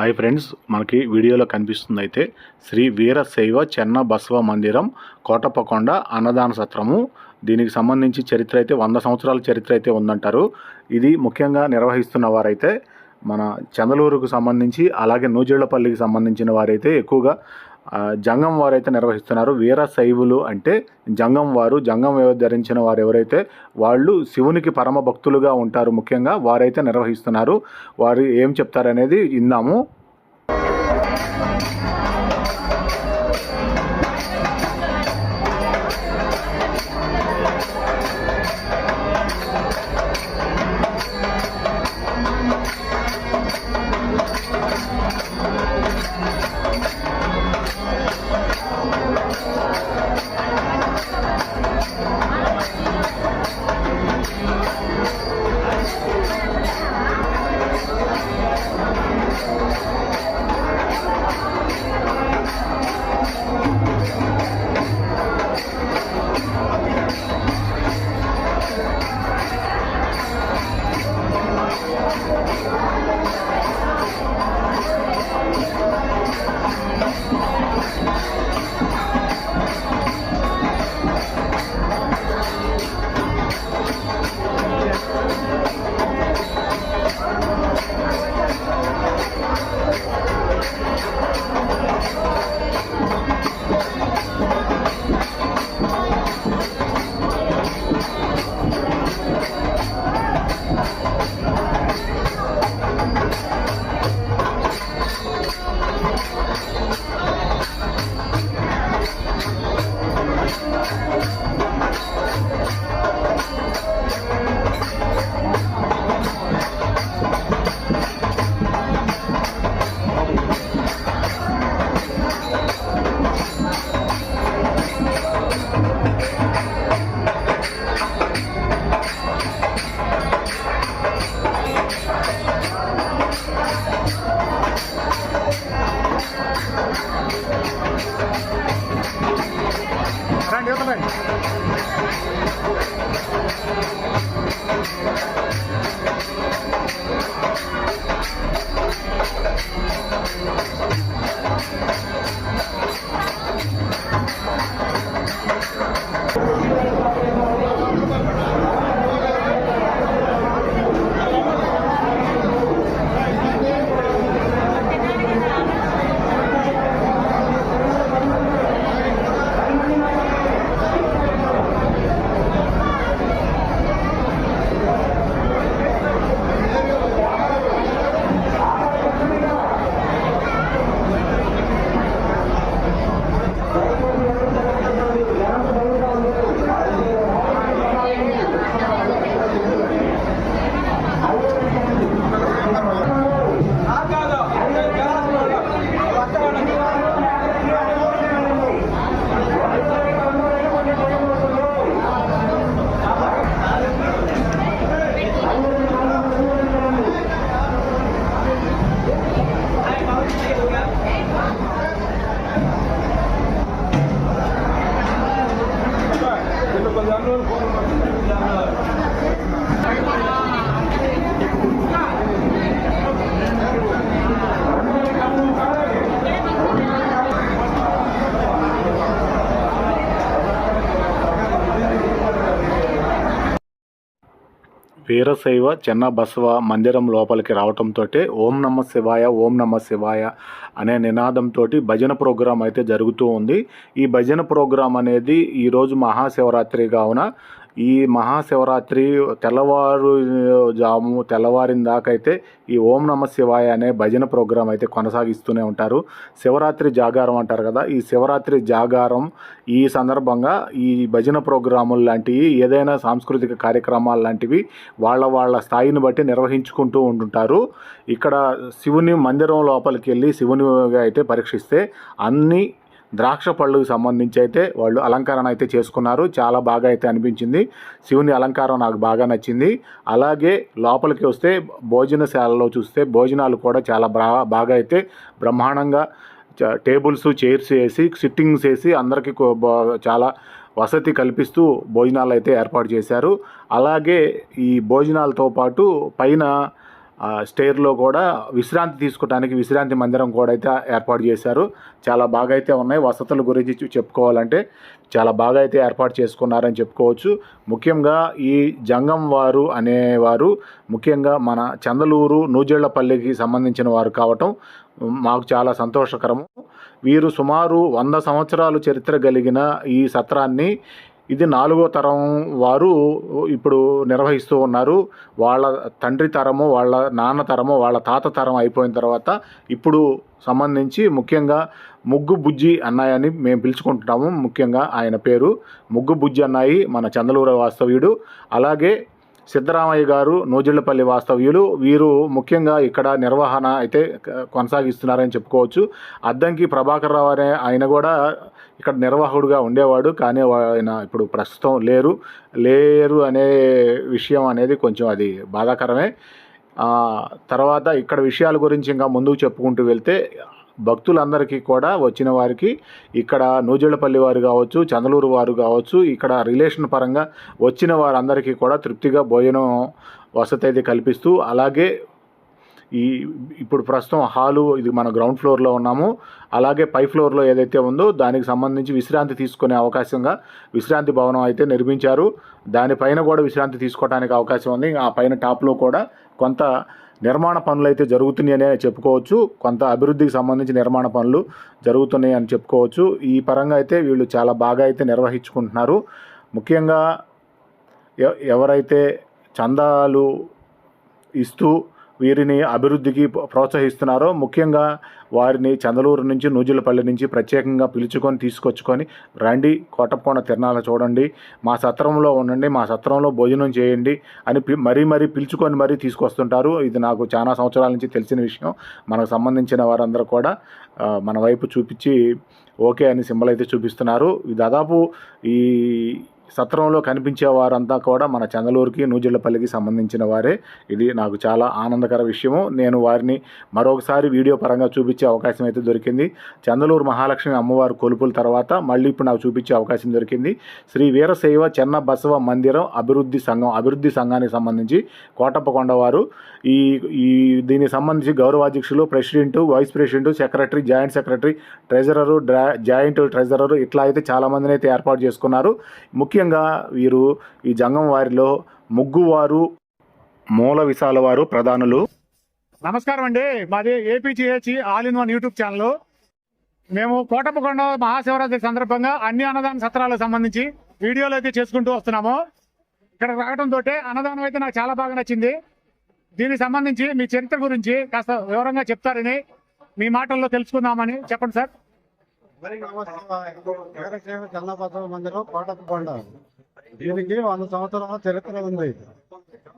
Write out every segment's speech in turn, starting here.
Hi friends మనకి వీడియోలో కనిపిస్తుంది అయితే శ్రీ వీరశైవ చెన్న బసవ మందిరం కోటప్పకొండ అన్నదాన సత్రము. దీనికి సంబంధించి చరిత్ర అయితే వంద సంవత్సరాల చరిత్ర అయితే ఉందంటారు. ఇది ముఖ్యంగా నిర్వహిస్తున్న వారైతే మన చందలూరుకు సంబంధించి అలాగే నూజిళ్ళపల్లికి సంబంధించిన వారైతే ఎక్కువగా జంగం వారైతే నిర్వహిస్తున్నారు. వీర శైవులు అంటే జంగం వారు జంగం ధరించిన వారు ఎవరైతే వాళ్ళు శివునికి పరమ భక్తులుగా ఉంటారు ముఖ్యంగా వారైతే నిర్వహిస్తున్నారు. వారు ఏం చెప్తారనేది ఇందాము వీరశైవ చెన్న బసవ మందిరం లోపలికి రావటంతో ఓం నమ శివాయ ఓం నమ శివాయ అనే నినాదంతో భజన ప్రోగ్రాం అయితే జరుగుతూ ఉంది. ఈ భజన ప్రోగ్రాం అనేది ఈరోజు మహాశివరాత్రి కావున ఈ మహాశివరాత్రి తెల్లవారు జాము తెల్లవారిన దాకైతే అయితే ఈ ఓం నమ శివాయ అనే భజన ప్రోగ్రాం అయితే కొనసాగిస్తూనే ఉంటారు. శివరాత్రి జాగారం అంటారు కదా ఈ శివరాత్రి జాగారం ఈ సందర్భంగా ఈ భజన ప్రోగ్రాములు లాంటివి ఏదైనా సాంస్కృతిక కార్యక్రమాలు లాంటివి వాళ్ళ వాళ్ళ స్థాయిని బట్టి నిర్వహించుకుంటూ ఉంటుంటారు. ఇక్కడ శివుని మందిరం లోపలికి వెళ్ళి శివుని అయితే పరీక్షిస్తే అన్ని ద్రాక్ష పళ్ళకు సంబంధించి అయితే వాళ్ళు అలంకరణ అయితే చేసుకున్నారు. చాలా బాగా అయితే అనిపించింది. శివుని అలంకారం నాకు బాగా నచ్చింది. అలాగే లోపలికి వస్తే భోజనశాలలో చూస్తే భోజనాలు కూడా చాలా బాగా అయితే బ్రహ్మాండంగా టేబుల్స్ చైర్స్ వేసి సిట్టింగ్స్ వేసి అందరికీ చాలా వసతి కల్పిస్తూ భోజనాలు అయితే ఏర్పాటు చేశారు. అలాగే ఈ భోజనాలతో పాటు పైన స్టేర్లో కూడా విశ్రాంతి తీసుకోవడానికి విశ్రాంతి మందిరం కూడా అయితే ఏర్పాటు చేశారు. చాలా బాగా అయితే ఉన్నాయి. వసతుల గురించి చెప్పుకోవాలంటే చాలా బాగా అయితే ఏర్పాటు చేసుకున్నారని చెప్పుకోవచ్చు. ముఖ్యంగా ఈ జంగం వారు అనేవారు ముఖ్యంగా మన చందలూరు నూజేళ్ళపల్లికి సంబంధించిన వారు కావటం మాకు చాలా సంతోషకరము. వీరు సుమారు వంద సంవత్సరాలు చరిత్ర కలిగిన ఈ సత్రాన్ని ఇది నాలుగో తరం వారు ఇప్పుడు నిర్వహిస్తూ ఉన్నారు. వాళ్ళ తండ్రి తరము వాళ్ళ నాన్న తరము వాళ్ళ తాత తరం అయిపోయిన తర్వాత ఇప్పుడు సంబంధించి ముఖ్యంగా ముగ్గు బుజ్జి అన్నాయని మేము పిలుచుకుంటున్నాము. ముఖ్యంగా ఆయన పేరు ముగ్గు బుజ్జి అన్నాయి మన చందలూరు వాస్తవ్యుడు. అలాగే సిద్ధరామయ్య గారు నూజిళ్ళపల్లి వాస్తవ్యులు. వీరు ముఖ్యంగా ఇక్కడ నిర్వహణ అయితే కొనసాగిస్తున్నారని చెప్పుకోవచ్చు. అద్దంకి ప్రభాకర్ రావు అనే ఆయన కూడా ఇక్కడ నిర్వాహకుడుగా ఉండేవాడు. కానీ ఆయన ఇప్పుడు ప్రస్తుతం లేరు. లేరు అనే విషయం అనేది కొంచెం అది బాధాకరమే. తర్వాత ఇక్కడ విషయాల గురించి ఇంకా ముందుకు చెప్పుకుంటూ వెళ్తే భక్తులందరికీ కూడా వచ్చిన వారికి ఇక్కడ నూజిళ్ళపల్లి వారు కావచ్చు చందలూరు వారు కావచ్చు ఇక్కడ రిలేషన్ పరంగా వచ్చిన వారందరికీ కూడా తృప్తిగా భోజనం వసతి అయితే కల్పిస్తూ అలాగే ఈ ఇప్పుడు ప్రస్తుతం హాలు ఇది మన గ్రౌండ్ ఫ్లోర్లో ఉన్నాము. అలాగే పై ఫ్లోర్లో ఏదైతే ఉందో దానికి సంబంధించి విశ్రాంతి తీసుకునే అవకాశంగా విశ్రాంతి భవనం అయితే నిర్మించారు. దానిపైన కూడా విశ్రాంతి తీసుకోవడానికి అవకాశం ఉంది. ఆ పైన టాప్లో కూడా కొంత నిర్మాణ పనులు అయితే జరుగుతున్నాయని చెప్పుకోవచ్చు. కొంత అభివృద్ధికి సంబంధించి నిర్మాణ పనులు జరుగుతున్నాయి అని చెప్పుకోవచ్చు. ఈ పరంగా అయితే వీళ్ళు చాలా బాగా అయితే నిర్వహించుకుంటున్నారు. ముఖ్యంగా ఎ- ఎవరైతే చందాలు ఇస్తూ వీరిని అభివృద్ధికి ప్రోత్సహిస్తున్నారో ముఖ్యంగా వారిని చందలూరు నుంచి నూజిలపల్లి నుంచి ప్రత్యేకంగా పిలుచుకొని తీసుకొచ్చుకొని రండి కోటప్పకొండ తిరణాల చూడండి మా సత్రంలో ఉండండి మా సత్రంలో భోజనం చేయండి అని పి- మరీ మరీ పిలుచుకొని మరీ తీసుకొస్తుంటారు. ఇది నాకు చాలా సంవత్సరాల నుంచి తెలిసిన విషయం. మనకు సంబంధించిన వారందరూ కూడా మన వైపు చూపించి ఓకే అని సింబల్ అయితే చూపిస్తున్నారు దాదాపు ఈ సత్రంలో కనిపించే వారంతా కూడా మన చందలూరుకి నూజిళ్ళపల్లికి సంబంధించిన వారే. ఇది నాకు చాలా ఆనందకర విషయము. నేను వారిని మరొకసారి వీడియో పరంగా చూపించే అవకాశం అయితే దొరికింది. చందలూరు మహాలక్ష్మి అమ్మవారు కొలుపుల తర్వాత మళ్ళీ ఇప్పుడు నాకు చూపించే అవకాశం దొరికింది. శ్రీ వీరశైవ చెన్న బసవ మందిరం అభివృద్ధి సంఘం అభివృద్ధి సంఘానికి సంబంధించి కోటప్పకొండ వారు. ఈ ఈ దీనికి సంబంధించి గౌరవాధ్యక్షులు president vice president secretary joint secretary treasurer draw joint treasurer ఇట్లా అయితే చాలామందిని అయితే ఏర్పాటు చేసుకున్నారు. ముఖ్యంగా వీరు ఈ జంగం వారిలో ముగ్గువారు మూల విశాల వారు ప్రధానులు. నమస్కారం అండి. మాది APGH all in one YouTube channel మేము కోటప్పకొండ మహాశివరాత్రి సందర్భంగా అన్ని అన్నదాన సత్రాలకు సంబంధించి వీడియోలు అయితే చేసుకుంటూ వస్తున్నాము. ఇక్కడ రావడం తోటే అన్నదానం అయితే నాకు చాలా బాగా నచ్చింది. దీనికి సంబంధించి మీ చరిత్ర గురించి కాస్త వివరంగా చెప్తారని మీ మాటల్లో తెలుసుకుందామని చెప్పండి సార్. వీరశైవ చన్నపత్ర మందిరం కోటప్పకొండ దీనికి వంద సంవత్సరాల చరిత్ర ఉంది.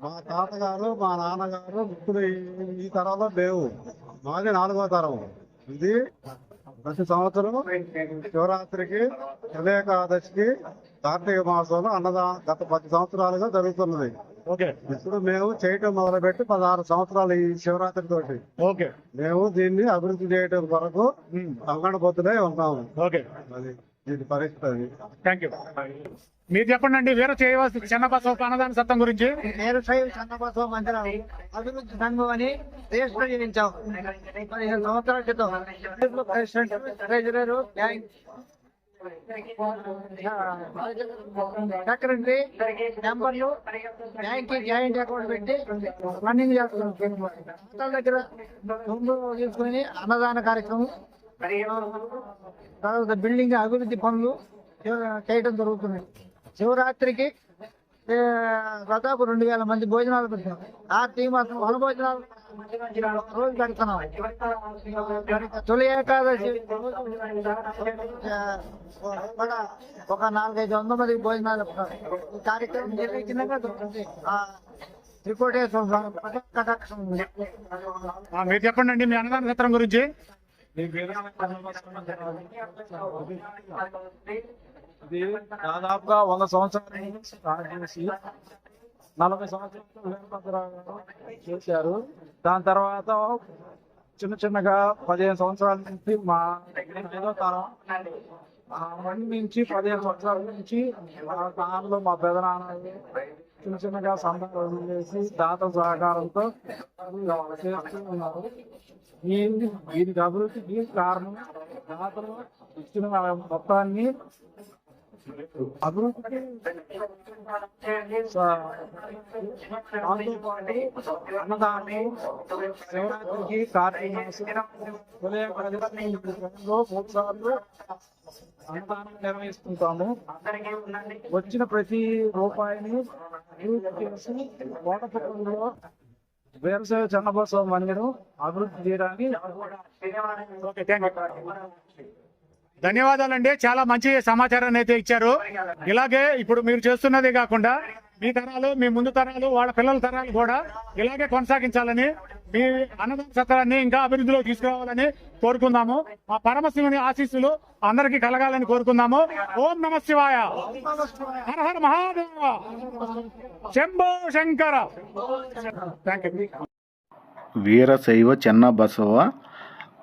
మా తాతగారు మా నాన్నగారు ఇప్పుడు ఈ- ఈ తరంలో లేవు. మాది నాలుగో తరం. ఇది ప్రతి సంవత్సరం శివరాత్రికి ఉదయకాదశికి కార్తీక మాసంలో అన్నదానం గత పది సంవత్సరాలుగా జరుగుతున్నది. ఓకే. ఇప్పుడు మేము చేయటం మొదలుపెట్టి పదహారు సంవత్సరాలు ఈ శివరాత్రి తోటి. ఓకే. మేము దీన్ని అభివృద్ధి చేయడం కొరకు పొద్దునే ఉన్నాము. ఓకే. అది దీని పరిస్థితి అది. థ్యాంక్ యూ మీరు చెప్పండి అండి వీర చేయవలసి చిన్నబసవ అన్నదాన సత్రం గురించి. నేను శైవ చంద్రబాబు మందిరం అభివృద్ధి సంఘం అని రిజిస్టర్ చేయించాం. పదిహేను సంవత్సరాల క్రితం. ప్రెసిడెంట్ ట్రెజరర్ బ్యాంక్ సెక్రటరీ నెంబర్లు? బ్యాంక్ జాయింట్ అకౌంట్ పెట్టి రన్నింగ్ చేస్తున్నాం దగ్గర. ముందు తీసుకుని అన్నదాన కార్యక్రమం తర్వాత బిల్డింగ్ అభివృద్ధి పనులు చేయడం జరుగుతుంది. శివరాత్రికి దాదాపు రెండు వేల మంది భోజనాలు పెట్టాం ఆ టీం మాత్రం వన భోజనాలు రోజు పెడుతున్నాం. తొలి ఏకాదశి కూడా ఒక నాలుగైదు వందల మంది భోజనాలు. ఈ కార్యక్రమం నిర్వహించినాక త్రికోటేశ్వర స్వామి మీరు చెప్పండి అండి మీ అన్నదాన సత్రం గురించి. ఇది దాదాపుగా వంద సంవత్సరాల నుంచి స్టార్ట్ చేసి నలభై సంవత్సరాలు వీరభద్రరావు గారు చేశారు. దాని తర్వాత చిన్న చిన్నగా పదిహేను సంవత్సరాల నుంచి మా ఏదో తరం. ఆ మంది నుంచి పదిహేను సంవత్సరాల నుంచి మా నాన్నలు మా పెదనాన్నలు చిన్న చిన్నగా సందర్భం చేసి దాత సహకారంతో చేస్తూ ఉన్నారు. ఈ దీనికి అభివృద్ధికి కారణం దాతలు ఇచ్చిన మొత్తాన్ని అన్నదానం శివరాత్రికి మూడు సార్లు అన్నదానం నిర్వహిస్తుంటాము వచ్చిన ప్రతి రూపాయిని అభివృద్ధి చేసి కోటపల్లిలో మందిరం అభివృద్ధి చేయడానికి ఓకే థ్యాంక్ యూ ధన్యవాదాలండి. చాలా మంచి సమాచారాన్ని అయితే ఇచ్చారు. ఇలాగే ఇప్పుడు మీరు చేస్తున్నదే కాకుండా మీ తరాలు మీ ముందు తరాలు వాళ్ళ పిల్లల తరాలు కూడా ఇలాగే కొనసాగించాలని మీ అన్నదాన సత్రాన్ని ఇంకా అభివృద్ధిలో తీసుకురావాలని కోరుకుందాము. మా పరమశివుని ఆశీస్సులు అందరికి కలగాలని కోరుకుందాము. ఓం నమ శివాయ. హర హర మహాదేవ. శంభో శంకర. వీరశైవ చెన్న బసవ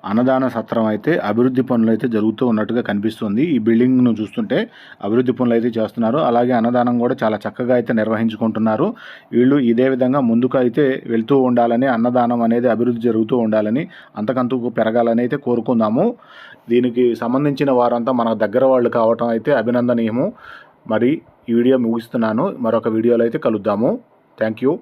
అన్నదాన సత్రం అయితే అభివృద్ధి పనులు అయితే జరుగుతూ ఉన్నట్టుగా కనిపిస్తుంది. ఈ బిల్డింగ్ను చూస్తుంటే అభివృద్ధి పనులు అయితే చేస్తున్నారు. అలాగే అన్నదానం కూడా చాలా చక్కగా అయితే నిర్వహించుకుంటున్నారు. వీళ్ళు ఇదే విధంగా ముందుకు అయితే వెళ్తూ ఉండాలని అన్నదానం అనేది అభివృద్ధి జరుగుతూ ఉండాలని అంతకంతకు పెరగాలని అయితే కోరుకుందాము. దీనికి సంబంధించిన వారంతా మన దగ్గర వాళ్ళు కావటం అయితే అభినందనీయము. మరి ఈ వీడియో ముగిస్తున్నాను. మరొక వీడియోలో అయితే కలుద్దాము. Thank you.